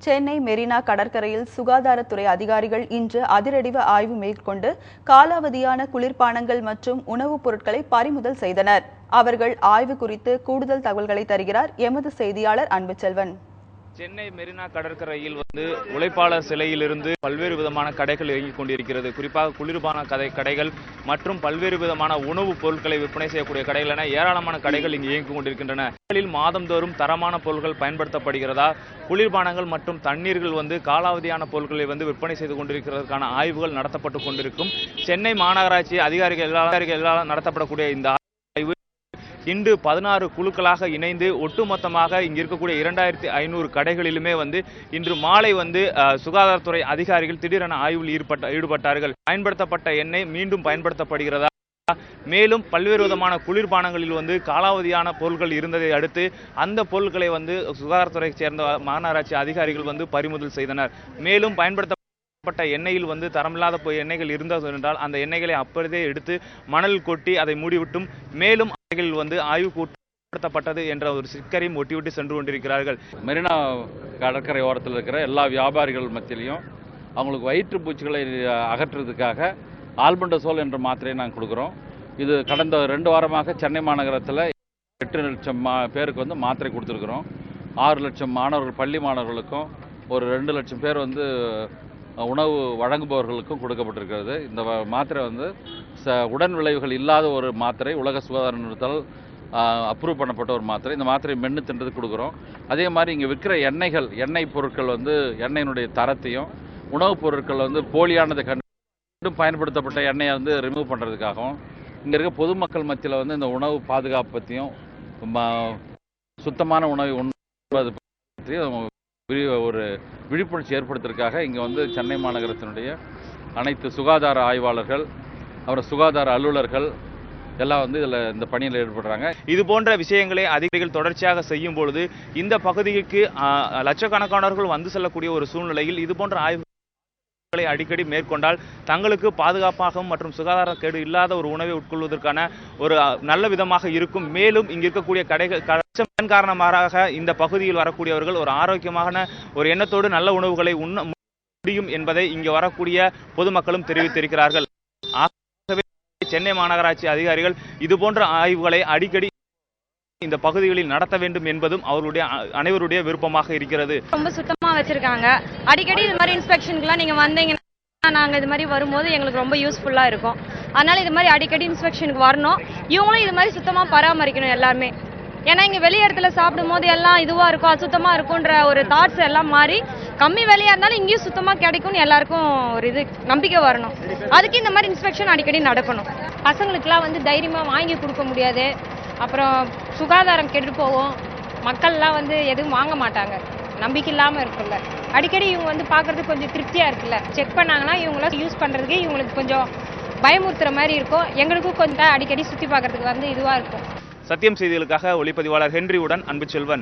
சென்னை மெரினா கடற்கரையில் சுகாதாரத்துறை அதிகாரிகள் இன்று அதிரடிவ ஆய்வு மேற்கொண்டு காலாவதியான குளிர்பானங்கள் மற்றும் உணவுப் பொருட்களை பறிமுதல் செய்தனர். அவர்கள் ஆய்வு குறித்து கூடுதல் தகவல்களை தருகிறார் எமது செய்தியாளர் அன்புச்செல்வன். சென்னை மெரினா கடற்கரையில் வந்து உழைப்பாளர் சிலையிலிருந்து பல்வேறு விதமான கடைகள் இயங்கிக் கொண்டிருக்கிறது. குறிப்பாக குளிர்பான கதை கடைகள் மற்றும் பல்வேறு விதமான உணவுப் பொருட்களை விற்பனை செய்யக்கூடிய கடைகள் என ஏராளமான கடைகள் இங்கு இயங்கிக் கொண்டிருக்கின்றன. மாதந்தோறும் தரமான பொருட்கள் பயன்படுத்தப்படுகிறதா? குளிர்பானங்கள் மற்றும் தண்ணீர்கள் வந்து காலாவதியான பொருட்களை வந்து விற்பனை செய்து கொண்டிருக்கிறதுக்கான ஆய்வுகள் நடத்தப்பட்டு கொண்டிருக்கும். சென்னை மாநகராட்சி அதிகாரிகள் எல்லா அதிகாரிகள் நடத்தப்படக்கூடிய இந்த இன்று பதினாறு குழுக்களாக இணைந்து ஒட்டுமொத்தமாக இங்கே இருக்கக்கூடிய இரண்டாயிரத்தி ஐநூறு கடைகளிலுமே வந்து இன்று மாலை வந்து சுகாதாரத்துறை அதிகாரிகள் திடீரென ஆய்வில் ஈடுபட்ட ஈடுபட்டார்கள். பயன்படுத்தப்பட்ட எண்ணெய் மீண்டும் பயன்படுத்தப்படுகிறதா? மேலும் பல்வேறு விதமான குளிர்பானங்களில் வந்து காலாவதியான பொருட்கள் இருந்ததை அடுத்து அந்த பொருட்களை வந்து சுகாதாரத்துறையைச் சேர்ந்த மாநகராட்சி அதிகாரிகள் வந்து பறிமுதல் செய்தனர். மேலும் பயன்படுத்தப்பட்ட எண்ணெயில் வந்து தரமில்லாத போய் எண்ணெய்கள் இருந்தது என்றால் அந்த எண்ணெய்களை அப்பொழுதே எடுத்து மணல் கொட்டி அதை மூடிவிட்டும். மேலும் வந்து ஆய்வு கூட்டப்பட்டது என்ற ஒரு சிக்கரையும் ஒட்டிவிட்டு சென்று கொண்டிருக்கிறார்கள். மெரினா கடற்கரை ஓரத்தில் இருக்கிற எல்லா வியாபாரிகள் மத்தியிலையும் அவங்களுக்கு வயிற்று பூச்சிகளை அகற்றுறதுக்காக ஆல்பண்டசோல் என்ற மாத்திரையை நாங்கள் கொடுக்குறோம். இது கடந்த ரெண்டு வாரமாக சென்னை மாநகரத்தில் எட்டு லட்சம் மா பேருக்கு வந்து மாத்திரை கொடுத்துருக்குறோம். ஆறு லட்சம் மாணவர்கள் பள்ளி மாணவர்களுக்கும் ஒரு ரெண்டு லட்சம் பேர் வந்து உணவு வழங்குபவர்களுக்கும் கொடுக்கப்பட்டிருக்கிறது. இந்த வ- மாத்திரை வந்து ச உடன் விளைவுகள் இல்லாத ஒரு மாத்திரை உலக சுகாதார நிறுவனத்தால் அப்ரூவ் பண்ணப்பட்ட ஒரு மாத்திரை. இந்த மாத்திரை மென்று தின்றது கொடுக்குறோம். அதே மாதிரி இங்கே விற்கிற எண்ணெய்கள் எண்ணெய் பொருட்கள் வந்து எண்ணெயினுடைய தரத்தையும் உணவுப் பொருட்கள் வந்து போலியானதை கண்டு பயன்படுத்தப்பட்ட எண்ணெயை வந்து ரிமூவ் பண்ணுறதுக்காகவும் இங்கே இருக்க பொதுமக்கள் மத்தியில் வந்து இந்த உணவு பாதுகாப்பு பற்றியும் ம- சுத்தமான உணவை உண்பது பற்றியும் விரி- ஒரு விழிப்புணர்ச்சி ஏற்படுத்துறதுக்காக இங்கே வந்து சென்னை மாநகரத்தினுடைய அனைத்து சுகாதார ஆய்வாளர்கள் அப்புறம் சுகாதார அலுவலர்கள் எல்லாம் வந்து இதில் இந்த பணியில் ஈடுபடுறாங்க. இது போன்ற விஷயங்களை அதிகாரிகள் தொடர்ச்சியாக செய்யும் பொழுது இந்த பகுதிக்கு லட்சக்கணக்கானவர்கள் வந்து செல்லக்கூடிய ஒரு சூழ்நிலையில் இது போன்ற ஆய்வுகளை அடிக்கடி மேற்கொண்டால் தங்களுக்கு பாதுகாப்பாகவும் மற்றும் சுகாதார கேடு இல்லாத ஒரு உணவை உட்கொள்வதற்கான ஒரு நல்ல விதமாக இருக்கும். மேலும் இங்கு இருக்கக்கூடிய கடைகள் கச்சம் காரணமாக இந்த பகுதியில் வரக்கூடியவர்கள் ஒரு ஆரோக்கியமான ஒரு எண்ணத்தோடு நல்ல உணவுகளை உண்ண முடியும் என்பதை இங்கு வரக்கூடிய பொதுமக்களும் தெரிவித்திருக்கிறார்கள். சென்னை மாநகராட்சி அதிகாரிகள் இது போன்ற ஆய்வுகளை அடிக்கடி இந்த பகுதிகளில் நடத்த வேண்டும் என்பதும் அவருடைய அனைவருடைய விருப்பமாக இருக்கிறது. ரொம்ப சுத்தமா வச்சிருக்காங்க. அடிக்கடி இது மாதிரி இன்ஸ்பெக்ஷனுக்குலாம் நீங்க வந்தீங்கன்னா நாங்க இது மாதிரி வரும்போது எங்களுக்கு ரொம்ப யூஸ்ஃபுல்லா இருக்கும். அதனால இது மாதிரி அடிக்கடி இன்ஸ்பெக்ஷனுக்கு வரணும். இவங்களும் இது மாதிரி சுத்தமா பராமரிக்கணும் எல்லாருமே. ஏன்னா இங்க வெளி இடத்துல சாப்பிடும் போது எல்லாம் இதுவா இருக்கும் அசுத்தமா இருக்கும்ன்ற ஒரு தாட்ஸ் எல்லாம் மாறி கம்மி விலையா இருந்தாலும் இங்கேயும் சுத்தமாக கிடைக்கும்னு எல்லாருக்கும் ஒரு இது நம்பிக்கை வரணும். அதுக்கு இந்த மாதிரி இன்ஸ்பெக்ஷன் அடிக்கடி நடக்கணும். பசங்களுக்குலாம் வந்து தைரியமாக வாங்கி கொடுக்க முடியாது. அப்புறம் சுகாதாரம் கெட்டு போகும். மக்கள்லாம் வந்து எதுவும் வாங்க மாட்டாங்க. நம்பிக்கை இல்லாமல் இருக்குல்ல. அடிக்கடி இவங்க வந்து பார்க்கறதுக்கு கொஞ்சம் திருப்தியாக இருக்குல்ல. செக் பண்ணாங்கன்னா இவங்களாம் யூஸ் பண்ணுறதுக்கு இவங்களுக்கு கொஞ்சம் பயமுறுத்துற மாதிரி இருக்கும். எங்களுக்கும் கொஞ்சம் அடிக்கடி சுற்றி பார்க்கறதுக்கு வந்து இதுவாக இருக்கும். சத்தியம் செய்திகளுக்காக ஒளிப்பதிவாளர் ஹென்ரியுடன் அன்பு செல்வன்